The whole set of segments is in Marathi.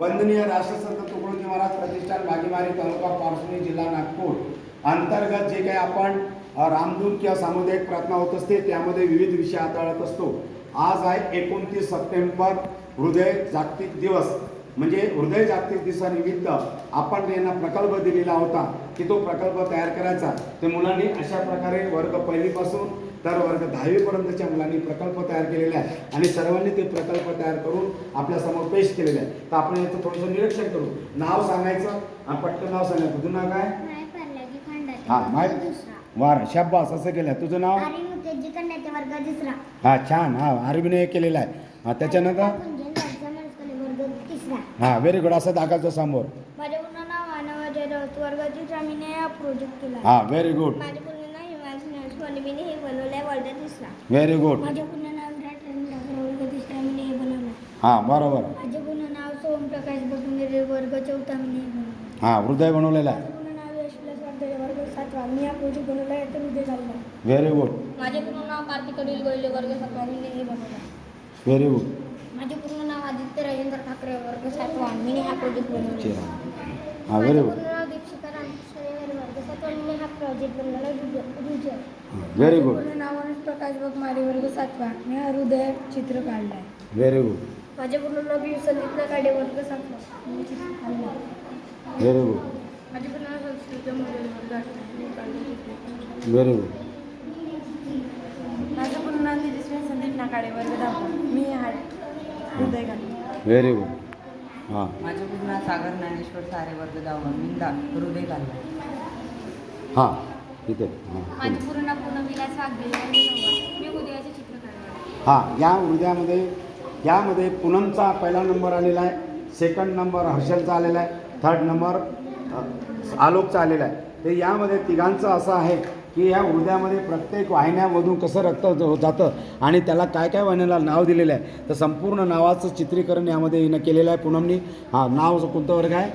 वंदनीय राष्ट्रसंत तुकडोजी महाराज प्रतिष्ठान भागीमारी तालुका पारसुनी जिल्हा नागपूर. अंतर्गत जे काही आपण अ, रामदूत किंवा सामुदायिक प्रार्थना होत असते त्यामध्ये विविध विषय हाताळत असतो. आज आहे एकोणतीस सप्टेंबर हृदय जागतिक दिवस. म्हणजे हृदय जागतिक दिवसानिमित्त आपण यांना प्रकल्प दिलेला होता की तो प्रकल्प तयार करायचा ते मुलांनी अशा प्रकारे वर्ग पहिलीपासून तर वर्ग दहावीपर्यंतच्या मुलांनी प्रकल्प तयार केलेले आहे आणि सर्वांनी ते प्रकल्प तयार करून आपल्यासमोर पेश केलेले आहे. तर आपण याचं थोडंसं निरीक्षण करू. नाव सांगायचं आणि पटकन नाव सांगायचं. तुझं नाव काय? हा माहीत वार शाब्बास असं केलं तुझं नाव? हा छान. हा अरविने केलेलं आहे. हा त्याच्यानंतर कुंजन राजा मनस्कले वर्ग तिसरा हा व्हेरी गुड असं दाखवायचं समोर. माझ्या पूर्ण नाव अनवाजय राऊत वर्ग तिसरा मी हा प्रोजेक्ट केला. हा व्हेरी गुड माझे पूर्ण नाव हिमांशू हे तिसरा व्हेरी गुड माझे पूर्ण नाव विराट रणगाकर वर्ग तिसरा मी हे बनवलं. हा बरोबर. माझे पूर्ण नाव बटुंगरे वर्ग चौथा मी हे बनवलं. हा हृदय बनवलेलं आहे. पूर्ण नाव यश प्लस वर्धळे वर्ग सातवा. मी हा प्रोजेक्ट बनवला आहे तर चालला व्हेरी गुड माझे पूर्ण नाव कार्तिक अनिल गोयले वर्ग सातवा हे बनवला. व्हेरी गुड माझे पूर्ण नाव आदित्य राजेंद्र ठाकरे वर्ग सातवा. मी हा प्रोजेक्ट बनवला. हा व्हेरी माझे गुड पूर्ण नाव दीक्षिका रामकृष्ण वर्ग सातवा. मी हा प्रोजेक्ट बनवला रुजर व्हेरी गुड पूर्ण नाव अनुज प्रकाश बगमारे वर्ग सातवा. मी हा हृदय चित्र काढलाय. व्हेरी गुड माझे पूर्ण नाव बी संदीप नाकाडे वर्ग सातवा. मी चित्र काढलंय. व्हेरी गुड माझे पूर्ण नाव संस्कृत वर्ग आठवा. मी काढलं. व्हेरी गुड माझं पूर्ण नाव तेजस्वी संदीप नाकाडे वर्ग दहावा. मी हा व्हेरी गुड हां. माझं पूर्ण नाव सागर ज्ञानेश्वर सारे वर्ग दहावा मी दा हृदय घालतो हां. इथे. हां. माझे पूर्ण नाव पूर्ण विलास मी उदयाचे चित्र काढलं हां. या हृदयामध्ये यामध्ये पूनमचा पहिला नंबर आलेला आहे सेकंड नंबर हर्षलचा आलेला आहे थर्ड नंबर अ, आलोकचा आलेला आहे. तर यामध्ये तिघांचं असं आहे की या हृदयामध्ये प्रत्येक वाहिन्यामधून कसं रक्त जातं आणि त्याला काय काय वाहिन्याला नाव दिलेलं आहे तर संपूर्ण नावाचं चित्रीकरण यामध्ये हिनं केलेलं आहे पूनमनी. हां नाव कोणतं वर्ग आहे?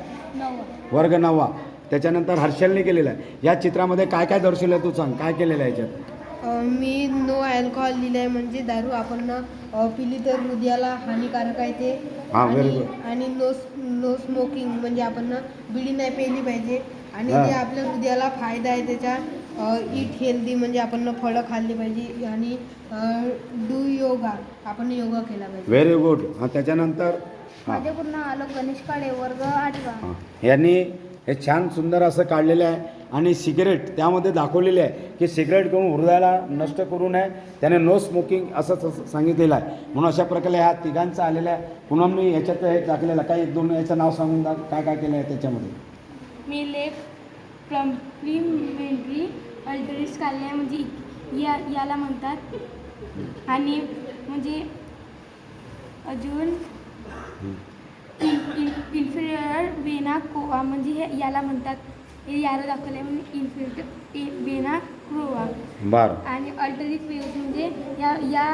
वर्ग नववा. त्याच्यानंतर हर्षलने केलेलं आहे. या चित्रामध्ये काय काय दर्शवलं तू सांग? काय केलेलं आहे याच्यात? मी नो अल्कोहोल लिहिलं आहे म्हणजे दारू आपण पिली तर हृदयाला हानिकारक आहे ते. आणि नो नो स्मोकिंग म्हणजे आपण बिडी नाही पेली पाहिजे. आणि. ते आपल्या हृदयाला फायदा आहे त्याच्या ईट हेल्दी म्हणजे आपण फळं खाल्ली पाहिजे आणि डू योगा आपण योगा केला पाहिजे. व्हेरी गुड हां त्याच्यानंतर हां. माझे पूर्ण आलोक गणेश काळे वर्ग आठवा. यांनी हे छान सुंदर असं काढलेलं आहे आणि सिगरेट त्यामध्ये दाखवलेले आहे की सिगरेट घेऊन हृदयाला नष्ट करू नये. त्याने नो स्मोकिंग असं सांगितलेलं आहे. म्हणून अशा प्रकारे ह्या तिघांचं आलेलं आहे. पुन्हा मी याच्यात हे टाकलेलं. काय एक दोन याचं नाव सांगून दा काय काय केलं आहे त्याच्यामध्ये? मी लेफ कॉम्प्लिमेंटरी अल्टरिस्ट काढले म्हणजे या याला म्हणतात. आणि म्हणजे अजून इन्फिरियर वेना कोवा म्हणजे हे याला म्हणतात. हे याला दाखवलं म्हणजे इन्फिरियर वेना क्रोवा बरं. आणि अल्टरिक वेव्स म्हणजे या या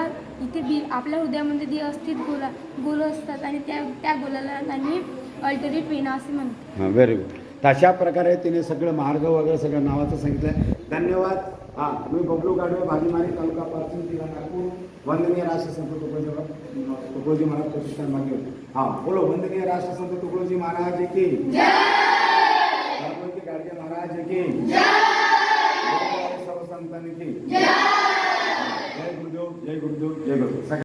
इथे बी आपल्या हृदयामध्ये जे अस्थित गोला गोल असतात आणि त्या त्या गोलाला आणि अल्टरिक वेना असे म्हणतात. व्हेरी गुड तर अशा प्रकारे तिने सगळं मार्ग वगैरे सगळं नावाचं सांगितलं आहे धन्यवाद. हां मी बबलू गाडवे भाजीमारी तालुका पासून जिल्हा नागपूर. वंदनीय राष्ट्रसंत तुकडोजी तुकडोजी महाराज प्रतिष्ठान मागे हां बोलो वंदनीय राष्ट्रसंत तुकडोजी महाराज की? गणपती गाडगे महाराज की? सर्व संतांनी की? जय! गुरुदेव जय गुरुदेव जय गुरुदेव.